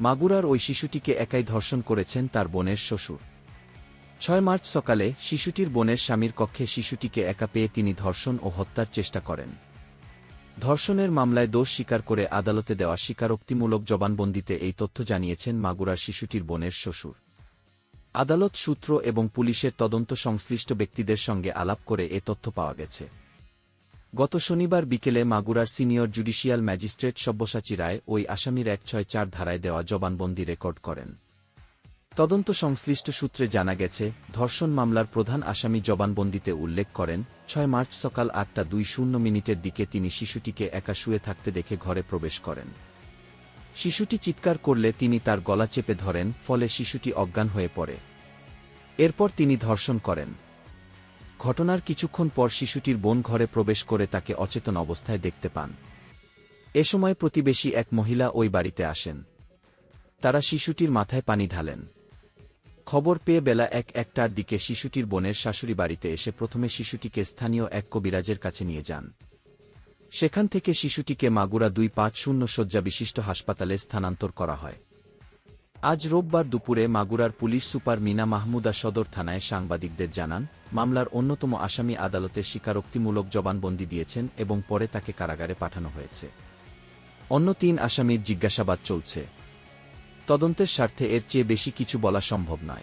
মাগুরার ওই শিশুটিকে একাই ধর্ষণ করেছেন তার বোনের শ্বশুর। ছয় মার্চ সকালে শিশুটির বোনের স্বামীর কক্ষে শিশুটিকে একা পেয়ে তিনি ধর্ষণ ও হত্যার চেষ্টা করেন। ধর্ষণের মামলায় দোষ স্বীকার করে আদালতে দেওয়া স্বীকারোক্তিমূলক জবানবন্দিতে এই তথ্য জানিয়েছেন মাগুরার শিশুটির বোনের শ্বশুর। আদালত সূত্র এবং পুলিশের তদন্ত সংশ্লিষ্ট ব্যক্তিদের সঙ্গে আলাপ করে এ তথ্য পাওয়া গেছে। গত শনিবার বিকেলে মাগুরার senior judicial magistrate Sabyasachi Ray ওই আসামির এক ছয় চার ধারায় দেওয়া জবানবন্দি রেকর্ড করেন। তদন্ত সংশ্লিষ্ট সূত্রে জানা গেছে, ধর্ষণ মামলার প্রধান আসামি জবানবন্দিতে উল্লেখ করেন, ছয় মার্চ সকাল আটটা দুই শূন্য মিনিটের দিকে তিনি শিশুটিকে একা শুয়ে থাকতে দেখে ঘরে প্রবেশ করেন। শিশুটি চিৎকার করলে তিনি তার গলা চেপে ধরেন, ফলে শিশুটি অজ্ঞান হয়ে পড়ে। এরপর তিনি ধর্ষণ করেন। ঘটনার কিছুক্ষণ পর শিশুটির বোন ঘরে প্রবেশ করে তাকে অচেতন অবস্থায় দেখতে পান। এ সময় প্রতিবেশী এক মহিলা ওই বাড়িতে আসেন। তারা শিশুটির মাথায় পানি ঢালেন। খবর পেয়ে বেলা এক একটার দিকে শিশুটির বোনের শাশুড়ি বাড়িতে এসে প্রথমে শিশুটিকে স্থানীয় এক কবিরাজের কাছে নিয়ে যান। সেখান থেকে শিশুটিকে মাগুরা দুই পাঁচ শূন্য শয্যা বিশিষ্ট হাসপাতালে স্থানান্তর করা হয়। আজ রোববার দুপুরে মাগুরার পুলিশ সুপার মিনা মাহমুদা সদর থানায় সাংবাদিকদের জানান, মামলার অন্যতম আসামি আদালতে স্বীকারোক্তিমূলক জবানবন্দি দিয়েছেন এবং পরে তাকে কারাগারে পাঠানো হয়েছে। অন্য তিন আসামির জিজ্ঞাসাবাদ চলছে। তদন্তের স্বার্থে এর চেয়ে বেশি কিছু বলা সম্ভব নয়।